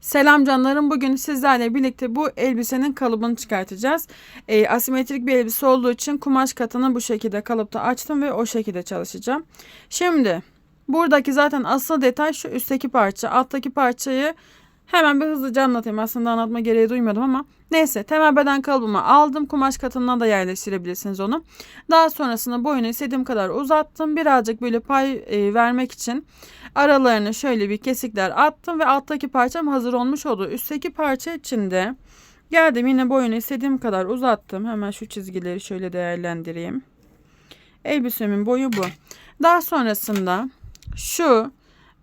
Selam canlarım. Bugün sizlerle birlikte bu elbisenin kalıbını çıkartacağız. E, asimetrik bir elbise olduğu için kumaş katını bu şekilde kalıpta açtım ve o şekilde çalışacağım. Şimdi buradaki zaten asıl detay şu üstteki parça. Alttaki parçayı hemen bir hızlıca anlatayım. Aslında anlatma gereği duymadım ama neyse temel beden kalıbımı aldım. Kumaş katından da yerleştirebilirsiniz onu. Daha sonrasında boyunu istediğim kadar uzattım. Birazcık böyle pay e, vermek için aralarını şöyle bir kesikler attım ve alttaki parçam hazır olmuş oldu. Üstteki parça içinde geldim yine boyunu istediğim kadar uzattım. Hemen şu çizgileri şöyle değerlendireyim. Elbisemin boyu bu. Daha sonrasında şu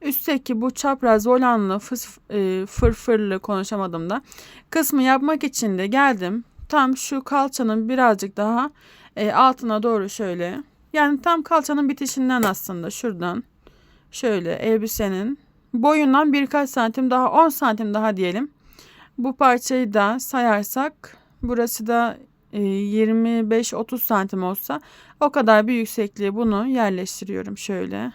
üstteki bu çapraz volanlı fıs, e, fırfırlı konuşamadım da kısmı yapmak için de geldim. Tam şu kalçanın birazcık daha e, altına doğru şöyle yani tam kalçanın bitişinden aslında şuradan şöyle elbisenin boyundan birkaç santim daha 10 santim daha diyelim. Bu parçayı da sayarsak burası da 25-30 santim olsa o kadar bir yüksekliğe bunu yerleştiriyorum şöyle.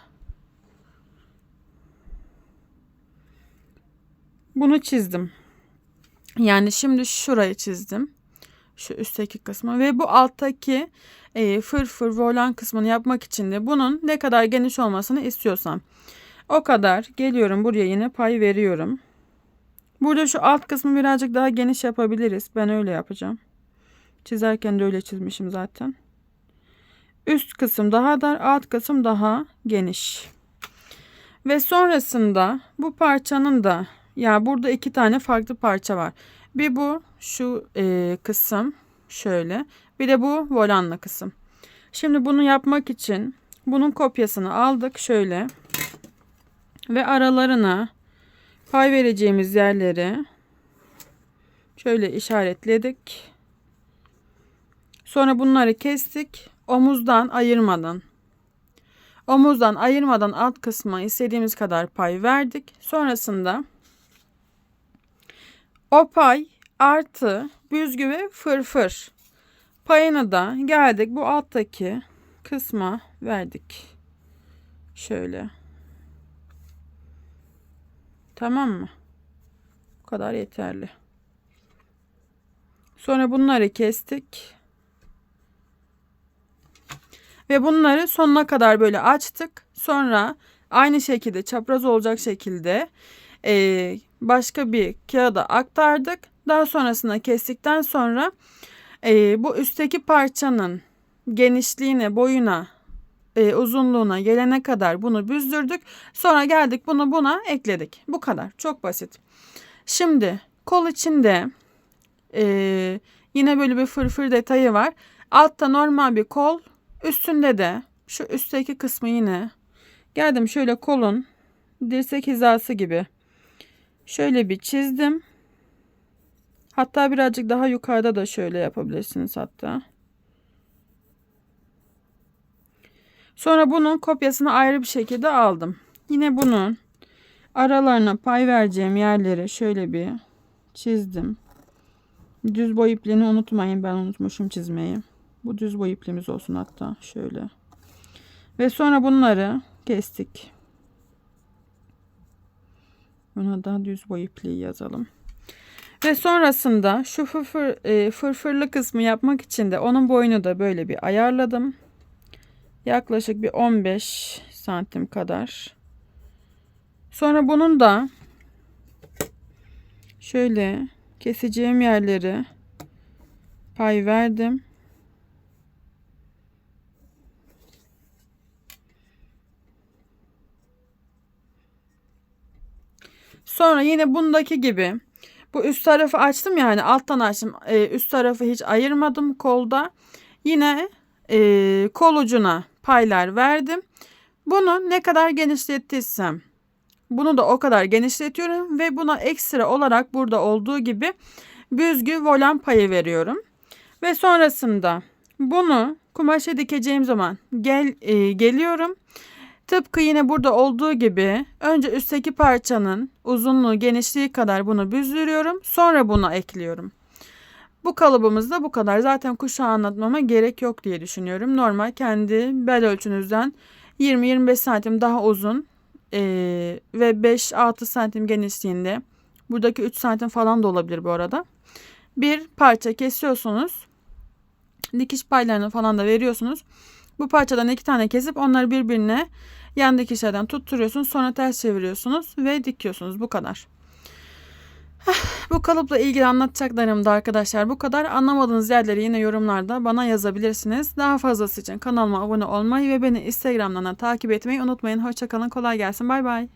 Bunu çizdim. Yani şimdi şurayı çizdim. Şu üstteki kısmı ve bu alttaki e, fırfır volan kısmını yapmak için de bunun ne kadar geniş olmasını istiyorsam o kadar geliyorum buraya yine pay veriyorum. Burada şu alt kısmı birazcık daha geniş yapabiliriz. Ben öyle yapacağım. Çizerken de öyle çizmişim zaten. Üst kısım daha dar, alt kısım daha geniş. Ve sonrasında bu parçanın da ya burada iki tane farklı parça var. Bir bu şu e, kısım şöyle. Bir de bu volanlı kısım. Şimdi bunu yapmak için bunun kopyasını aldık şöyle. Ve aralarına pay vereceğimiz yerleri şöyle işaretledik. Sonra bunları kestik. Omuzdan ayırmadan. Omuzdan ayırmadan alt kısma istediğimiz kadar pay verdik. Sonrasında o pay artı büzgü ve fırfır payını da geldik bu alttaki kısma verdik. Şöyle. Tamam mı? Bu kadar yeterli. Sonra bunları kestik. Ve bunları sonuna kadar böyle açtık. Sonra aynı şekilde çapraz olacak şekilde e, başka bir kağıda aktardık. Daha sonrasında kestikten sonra e, bu üstteki parçanın genişliğine, boyuna, e, uzunluğuna gelene kadar bunu büzdürdük. Sonra geldik bunu buna ekledik. Bu kadar. Çok basit. Şimdi kol içinde e, yine böyle bir fırfır detayı var. Altta normal bir kol. Üstünde de şu üstteki kısmı yine geldim şöyle kolun dirsek hizası gibi şöyle bir çizdim. Hatta birazcık daha yukarıda da şöyle yapabilirsiniz hatta. Sonra bunun kopyasını ayrı bir şekilde aldım. Yine bunun aralarına pay vereceğim yerleri şöyle bir çizdim. Düz boy ipliğini unutmayın. Ben unutmuşum çizmeyi. Bu düz boy ipliğimiz olsun hatta. Şöyle. Ve sonra bunları kestik. Buna da düz boy ipliği yazalım. Ve sonrasında şu fırfır, e, fırfırlı kısmı yapmak için de onun boyunu da böyle bir ayarladım. Yaklaşık bir 15 santim kadar. Sonra bunun da şöyle keseceğim yerleri pay verdim. Sonra yine bundaki gibi bu üst tarafı açtım yani alttan açtım. Ee, üst tarafı hiç ayırmadım kolda. Yine e, kol ucuna paylar verdim. Bunu ne kadar genişlettiysem bunu da o kadar genişletiyorum ve buna ekstra olarak burada olduğu gibi büzgü volan payı veriyorum. Ve sonrasında bunu kumaşa dikeceğim zaman gel e, geliyorum. Tıpkı yine burada olduğu gibi önce üstteki parçanın uzunluğu genişliği kadar bunu büzdürüyorum. Sonra bunu ekliyorum. Bu kalıbımız da bu kadar. Zaten kuşağı anlatmama gerek yok diye düşünüyorum. Normal kendi bel ölçünüzden 20-25 santim daha uzun e, ve 5-6 santim genişliğinde Buradaki 3 santim falan da olabilir bu arada. Bir parça kesiyorsunuz. Dikiş paylarını falan da veriyorsunuz. Bu parçadan iki tane kesip onları birbirine yan dikişlerden tutturuyorsunuz. Sonra ters çeviriyorsunuz ve dikiyorsunuz. Bu kadar. Bu kalıpla ilgili anlatacaklarım da arkadaşlar bu kadar. Anlamadığınız yerleri yine yorumlarda bana yazabilirsiniz. Daha fazlası için kanalıma abone olmayı ve beni Instagram'dan da takip etmeyi unutmayın. Hoşçakalın, kolay gelsin, bay bay.